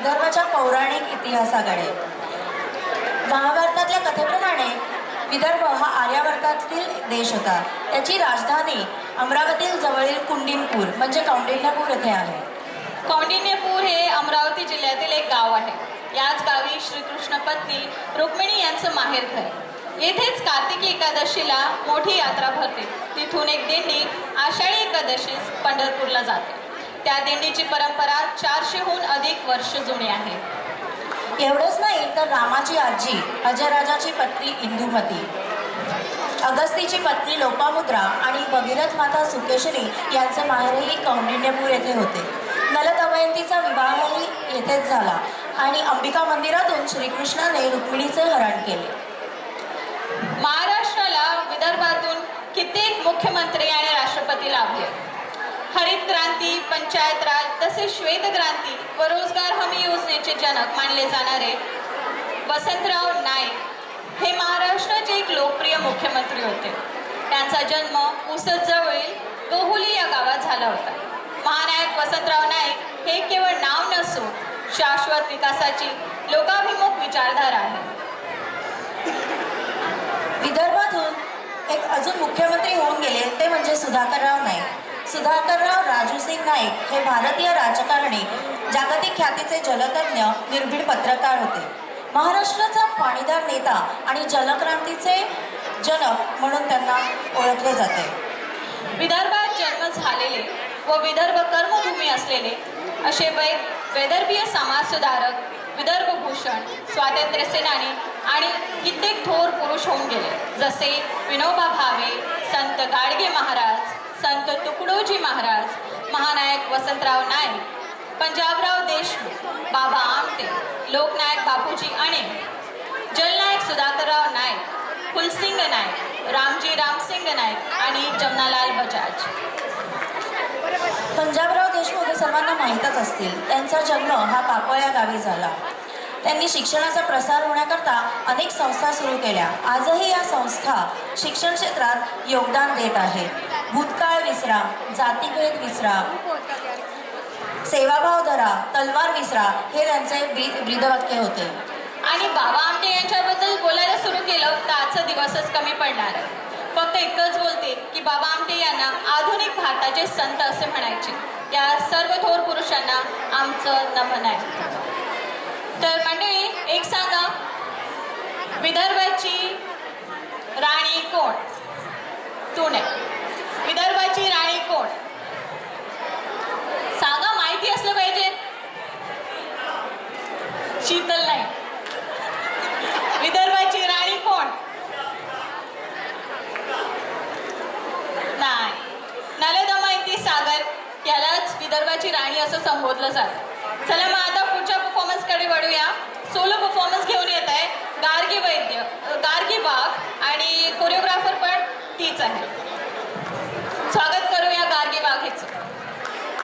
विदर्भाच्या पौराणिक इतिहासाकडे. महाभारतातल्या कथेप्रमाणे विदर्भ हा आर्यावर्तातील देश होता. त्याची राजधानी अमरावतील जवळील कुंडिनपूर म्हणजे कौंडिन्यपूर येथे आहे. कौंडिन्यपूर हे अमरावती जिल्ह्यातील एक गाव आहे. याच गावी श्रीकृष्ण पत्नी रुक्मिणी यांचं माहेरघर घर येथेच कार्तिकी एकादशीला मोठी यात्रा भरते. तिथून एक दिंडी आषाढी एकादशीस पंढरपूरला जाते. त्या दिंडीची परंपरा चारशेहून अधिक वर्ष जुनी आहे. एवढंच नाही तर रामाची आजी अजयराजाची पत्नी इंदुमती अगस्तीची पत्नी लोपामुद्रा आणि भगीरथ माता सुकेशरी यांचे माहेरही कौंडिण्यपूर येथे होते. नलदमयंतीचा विवाहही येथेच झाला आणि अंबिका मंदिरातून श्रीकृष्णाने रुक्मिणीचे हरण केले. महाराष्ट्राला विदर्भातून कित्येक मुख्यमंत्री आणि राष्ट्रपती लाभले. हरित क्रांती पंचायत राज तसेच श्वेत क्रांती व रोजगार हमी योजनेचे जनक मानले जाणारे वसंतराव नाईक हे महाराष्ट्राचे एक लोकप्रिय मुख्यमंत्री होते. त्यांचा जन्म उसजवळील गोहुली या गावात झाला होता. महानायक वसंतराव नाईक हे केवळ नाव नसून शाश्वत विकासाची लोकाभिमुख विचारधारा आहे. विदर्भातून एक अजून मुख्यमंत्री होऊन गेले ते म्हणजे सुधाकरराव नाईक. सुधाकरराव राजूसिंग नाईक हे भारतीय राजकारणी जागतिक ख्यातीचे जलतज्ञ निर्भीड पत्रकार होते. महाराष्ट्राचा पाणीदार नेता आणि जलक्रांतीचे जनक म्हणून त्यांना ओळखले जाते. विदर्भात जन्म झालेले व विदर्भ कर्मभूमी असलेले असे वै वैदर्भीय समाजसुधारक विदर्भभूषण स्वातंत्र्य सेनानी आणि कित्येक थोर पुरुष होऊन गेले. जसे विनोबा भावे संत गाडगे महाराज संत तुकडोजी महाराज महानायक वसंतराव नाईक पंजाबराव देशमुख बाबा आमटे लोकनायक बापूजी अणे जलनायक सुधाकरराव नाईक फुलसिंग नाईक रामजी रामसिंग नाईक आणि जमनालाल बजाज. पंजाबराव देशमुख हे सर्वांना माहीतच असतील. त्यांचा जन्म हा पापोळ्या गावी झाला. त्यांनी शिक्षणाचा प्रसार होण्याकरता अनेक संस्था सुरू केल्या. आजही या संस्था शिक्षण क्षेत्रात योगदान देत आहेत. भूतकाळ विसरा जातीभेद विसरा. सेवाभाव धरा तलवार विसरा हे त्यांचे ब्रीदवाक्य होते. आणि बाबा आमटे यांच्याबद्दल बोलायला सुरू केलं तर आजचा दिवसच कमी पडणार फक्त इतकंच बोलते की बाबा आमटे यांना आधुनिक भारताचे संत असे म्हणायचे. या सर्व थोर पुरुषांना आमचं नमन आहे. तर मंडळी एक शीतल नाही विदर्भाची राणी कोण? नाही. नालेदमायती सागर यालाच विदर्भाची राणी असं संबोधलं जात. चला मग आता पुढच्या परफॉर्मन्सकडे वळूया. सोलो परफॉर्मन्स घेऊन येत आहे. गार्गी वैद्य गार्गी बाग आणि